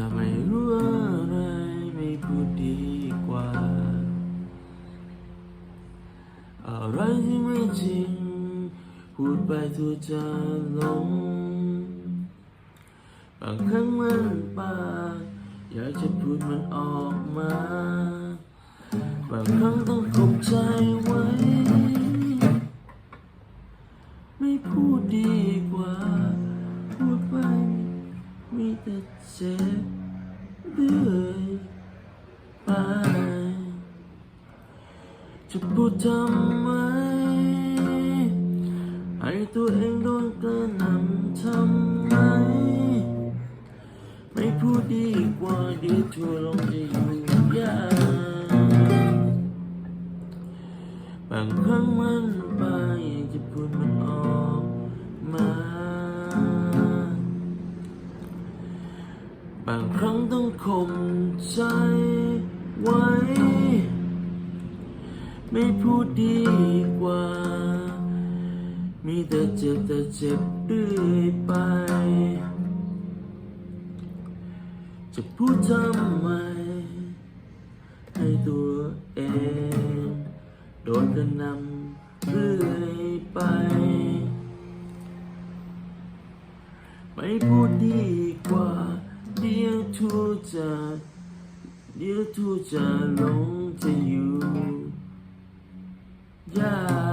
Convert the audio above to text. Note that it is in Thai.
ถ้าไม่รู้อะไรไม่พูดดีกว่า อะไรที่ไม่จริง พูดไปตัวจะหลงบางครั้งมันปากอยากจะพูดมันออกมา บางครั้งต้องข่มใจไว้ ไม่พูดดีกว่า พูดไป แต่เจ็บเรื่อยไปจะพูดทำไมให้ตัวเองโดนกระหน่ำทำไม ไม่พูดดีกว่าดีทัวร์ลงจะอยู่ยากบางครั้งมันไปอยากจะพูดมันออก บางครั้งต้องข่มใจไว้ ไม่พูดดีกว่า มีแต่เจ็บแต่เจ็บเรื่อยไป จะพูดทำไม ให้ตัวเอง โดนกระนำเรื่อยไปไม่พูดดีกว่า ทูจะเดี๋ยวทูจะหลงจะอยู่ยาก